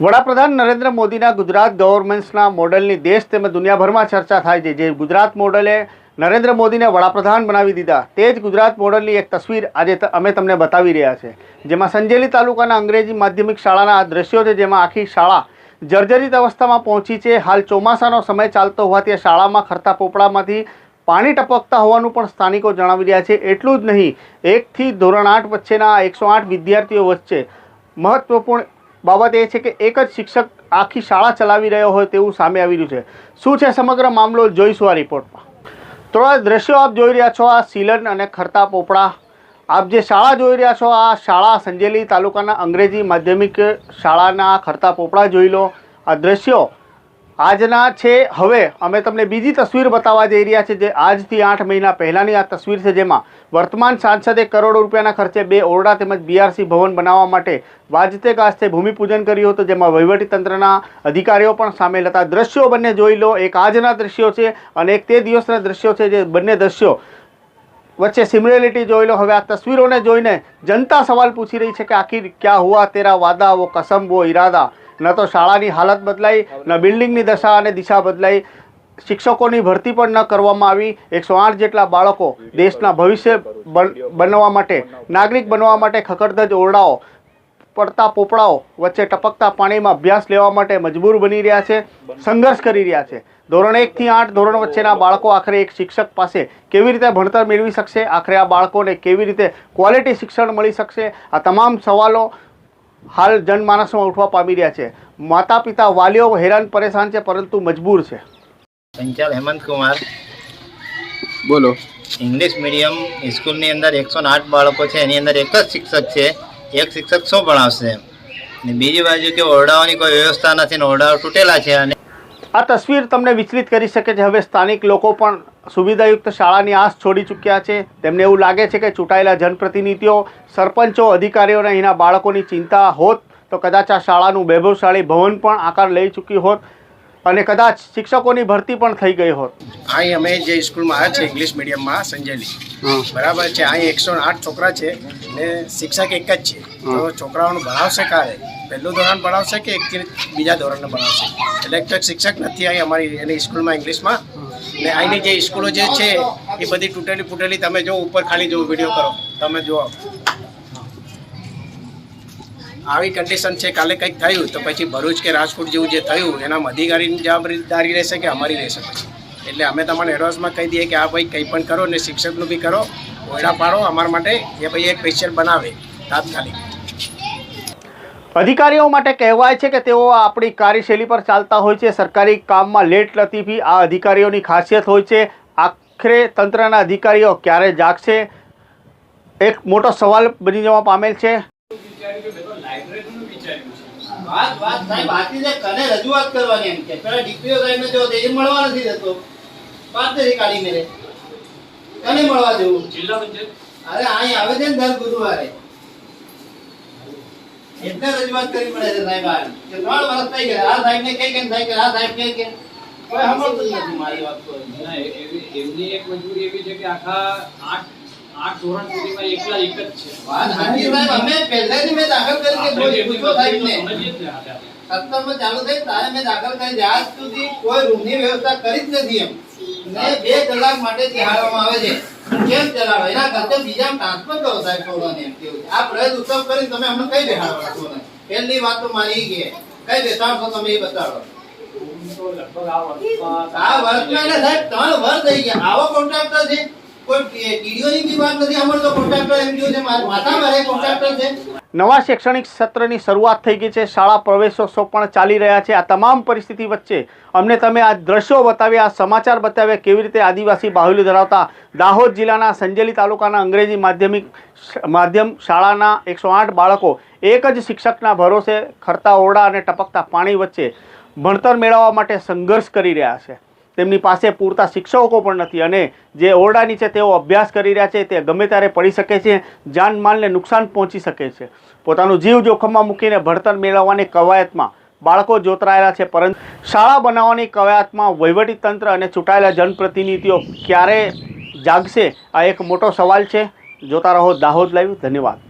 વડાપ્રધાન નરેન્દ્ર મોદીના ગુજરાત ગવર્મેન્ટ્સના મોડલની દેશ તેમજ દુનિયાભરમાં ચર્ચા થાય છે. જે ગુજરાત મોડલે નરેન્દ્ર મોદીને વડાપ્રધાન બનાવી દીધા તે જ ગુજરાત મોડલની એક તસવીર આજે અમે તમને બતાવી રહ્યા છે. જેમાં સંજેલી તાલુકાના અંગ્રેજી માધ્યમિક શાળાના દ્રશ્યો છે, જેમાં આખી શાળા જર્જરિત અવસ્થામાં પહોંચી છે. હાલ ચોમાસાનો સમય ચાલતો હોવાથી શાળામાં ખરતા પોપડામાંથી પાણી ટપકતા હોવાનું પણ સ્થાનિકો જણાવી રહ્યા છે. એટલું જ નહીં એકથી ધોરણ આઠ વચ્ચેના એકસો આઠ વિદ્યાર્થીઓ વચ્ચે મહત્વપૂર્ણ બાબત એ છે કે એક જ શિક્ષક આખી શાળા ચલાવી રહ્યો હોય તેવું સામે આવી રહ્યું છે. શું છે સમગ્ર મામલો? જોઈશું આ રિપોર્ટમાં. તો આ દ્રશ્યો આપ જોઈ રહ્યા છો, આ સિલન અને ખરતા પોપડા. આપ જે શાળા જોઈ રહ્યા છો, આ શાળા સંજેલી તાલુકાના અંગ્રેજી માધ્યમિક શાળાના ખરતા પોપડા જોઈ લો. આ દ્રશ્યો આજના છે, હવે અમે તમને બીજી તસવીર બતાવવા જઈ રહ્યા છે જે આજથી આઠ મહિના પહેલાંની આ તસવીર છે જેમાં વર્તમાન સાંસદે કરોડો રૂપિયાના ખર્ચે બે ઓરડા તેમજ બીઆરસી ભવન બનાવવા માટે વાજતે ગાજતે ભૂમિપૂજન કર્યું હતું, જેમાં વહીવટીતંત્રના અધિકારીઓ પણ સામેલ હતા. દ્રશ્યો બંને જોઈ લો. એક આજના દ્રશ્યો છે અને એક તે દિવસના દ્રશ્યો છે જે બંને દ્રશ્યો વચ્ચે સિમિલરિટી જોઈ લો. હવે આ તસવીરોને જોઈને જનતા સવાલ પૂછી રહી છે કે આખી ક્યાં હુઆ, તેરા વાદા વો કસમ વો ઈરાદા ન તો શાળાની હાલત બદલાઈ, ન બિલ્ડિંગની દશા અને દિશા બદલાઈ. શિક્ષકોની ભરતી પણ ન કરવામાં આવી. એકસો આઠ જેટલા બાળકો દેશના ભવિષ્ય બન- બનવા માટે, નાગરિક બનવા માટે ખખડધજ ઓરડાઓ, પડતા પોપડાઓ વચ્ચે ટપકતા પાણીમાં અભ્યાસ લેવા માટે મજબૂર બની રહ્યા છે, સંઘર્ષ કરી રહ્યા છે. ધોરણ એકથી આઠ ધોરણ વચ્ચેના બાળકો આખરે એક શિક્ષક પાસે કેવી રીતે ભણતર મેળવી શકશે? આખરે આ બાળકોને કેવી રીતે ક્વોલિટી શિક્ષણ મળી શકશે? આ તમામ સવાલો હાલ જનમાનસમાં ઉઠવા પામી રહ્યા છે. માતા પિતા વાલીઓ હેરાન પરેશાન છે પરંતુ મજબૂર છે. સંચાલ હેમંત કુમાર. બોલો. ઇંગ્લિશ મીડિયમ સ્કૂલની અંદર એકસો આઠ બાળકો છે એની અંદર એક જ શિક્ષક છે. એક શિક્ષક શું ભણાવશે? બીજી બાજુ કે ઓરડાઓની કોઈ વ્યવસ્થા નથી ને ઓરડાઓ તૂટેલા છે અને આ તસવીર તમને વિચલિત કરી શકે છે. હવે સ્થાનિક લોકો પણ સુવિધાયુક્ત શાળાની આશ છોડી ચૂક્યા છે. તેમને એવું લાગે છે કે ચૂંટાયેલા જનપ્રતિનિધિઓ, સરપંચો, અધિકારીઓને અહીંના બાળકોની ચિંતા હોત તો કદાચ આ શાળાનું વૈભવશાળી ભવન પણ આકાર લઈ ચૂક્યું હોત અને કદાચ શિક્ષકોની ભરતી પણ થઈ ગઈ હોત. અમે જે સ્કૂલમાં છે ઇંગ્લિશ મીડિયમમાં સંજયલી બરાબર છે. અહીં એકસો આઠ છોકરા છે ને શિક્ષક એક જ છે. તો છોકરાઓને ભણાવશે કારે? પહેલું ધોરણ ભણાવશે કે એકથી બીજા ધોરણને ભણાવશે? એટલે એક તો શિક્ષક નથી અહીં અમારી એની સ્કૂલમાં ઇંગ્લિશમાં. ને અહીંની જે સ્કૂલો જે છે એ બધી તૂટેલી ફૂટેલી તમે જો ઉપર ખાલી જો વીડિયો કરો. તમે જુઓ. આવી કન્ડિશન છે. કાલે કંઈક થયું તો પછી ભરૂચ કે રાજકોટ જેવું જે થયું એના અધિકારીની જવાબદારી રહેશે કે અમારી રહેશે પછી? એટલે અમે તમને એડવાન્સમાં કહી દઈએ કે આ ભાઈ કંઈ પણ કરો ને શિક્ષકનું બી કરો ઓયડા પાડો અમારા માટે એ ભાઈ એક સ્પેશિયલ બનાવે તાત્કાલિક. અધિકારીઓ માટે કહેવાય છે કે તેઓ આપણી કાર્યશૈલી પર ચાલતા હોય છે. સરકારી કામમાં લેટ લતીફી આ અધિકારીઓની ખાસિયત હોય છે. આખરે તંત્રના અધિકારીઓ ક્યારે જાગશે? એક મોટો સવાલ બની જવા પામેલ છે. વાત વાત સાહેબ આથી કને રજૂઆત કરવાની એમ કે પેલા ડીપીઓ સાહેબ જો મળવા નથી દેતો. વાત નથી કાઢી મેરે કને મળવા દેવું જિલ્લા પંચાયત? અરે અહીં આવે છે ને દર ગુરુવારે. એટલે રજૂઆત કરી મળે છે સાહેબ આ. કે ત્રણ વર્ષ થઈ ગયા. આ સાહેબ ને કઈ કેમ થાય કે આ સાહેબ કે કે. કોઈ સાંભળતું જ નથી મારી વાત કોઈ. ના, એ- એવી- એમની એક મજબૂરી એવી છે કે આખા આઠ આઠ ધોરણ સુધીમાં એકલા એક જ છે. વાત સાચી સાહેબ. અમે પહેલેથી મેં દાખલ કરી કે પૂછો સાહેબ ને ને. સત્તરમાં ચાલુ થઈ તારે મેં દાખલ કરી આજ સુધી કોઈ રૂમની વ્યવસ્થા કરી જ નથી એમ. ને બે કલાક માટે ચિહાડવામાં આવે છે. કેમ ચલાવે એના કરતા બીજા ટ્રાન્સફર કરો સાહેબ છોકરાને એમ કેવું આ પ્રયત્ન ઉત્સવ કરીને તમે અમને કઈ બેહાડો છો ને પહેલી વાત તો મારી કે કઈ બેસાડશો તમે એ બતાડો. આ વર્ષમાં સાહેબ ત્રણ વર્ષ થઈ ગયા. આવો કોન્ટ્રાક્ટર છે. નવા શૈક્ષણિક સત્રની શરૂઆત થઈ ગઈ છે, શાળા પ્રવેશોત્સવ પણ ચાલી રહ્યા છે, આ તમામ પરિસ્થિતિ વચ્ચે અમને તમે આ દ્રશ્યો બતાવ્યા, આ સમાચાર બતાવ્યા, કેવી રીતે આદિવાસી બાહુલ્ય ધરાવતા દાહોદ જિલ્લાના સંજેલી તાલુકાના અંગ્રેજી માધ્યમિક માધ્યમ શાળાના એકસો આઠ બાળકો એક જ શિક્ષકના ભરોસે ખરતા ઓરડા અને ટપકતા પાણી વચ્ચે ભણતર મેળવવા માટે સંઘર્ષ કરી રહ્યા છે. તેમની પાસે પૂરતા શિક્ષકો પણ નથી અને જે ઓરડાની છે તેઓ અભ્યાસ કરી રહ્યા છે, તે ગમે ત્યારે પડી શકે છે, જાનમાલને નુકસાન પહોંચી શકે છે. પોતાનું જીવ જોખમમાં મૂકીને ભણતર મેળવવાની કવાયતમાં બાળકો જોતરાયેલા છે, પરંતુ શાળા બનાવવાની કવાયતમાં વહીવટીતંત્ર અને ચૂંટાયેલા જનપ્રતિનિધિઓ ક્યારે જાગશે, આ એક મોટો સવાલ છે. જોતા રહો દાહોદ લાઈવ, ધન્યવાદ.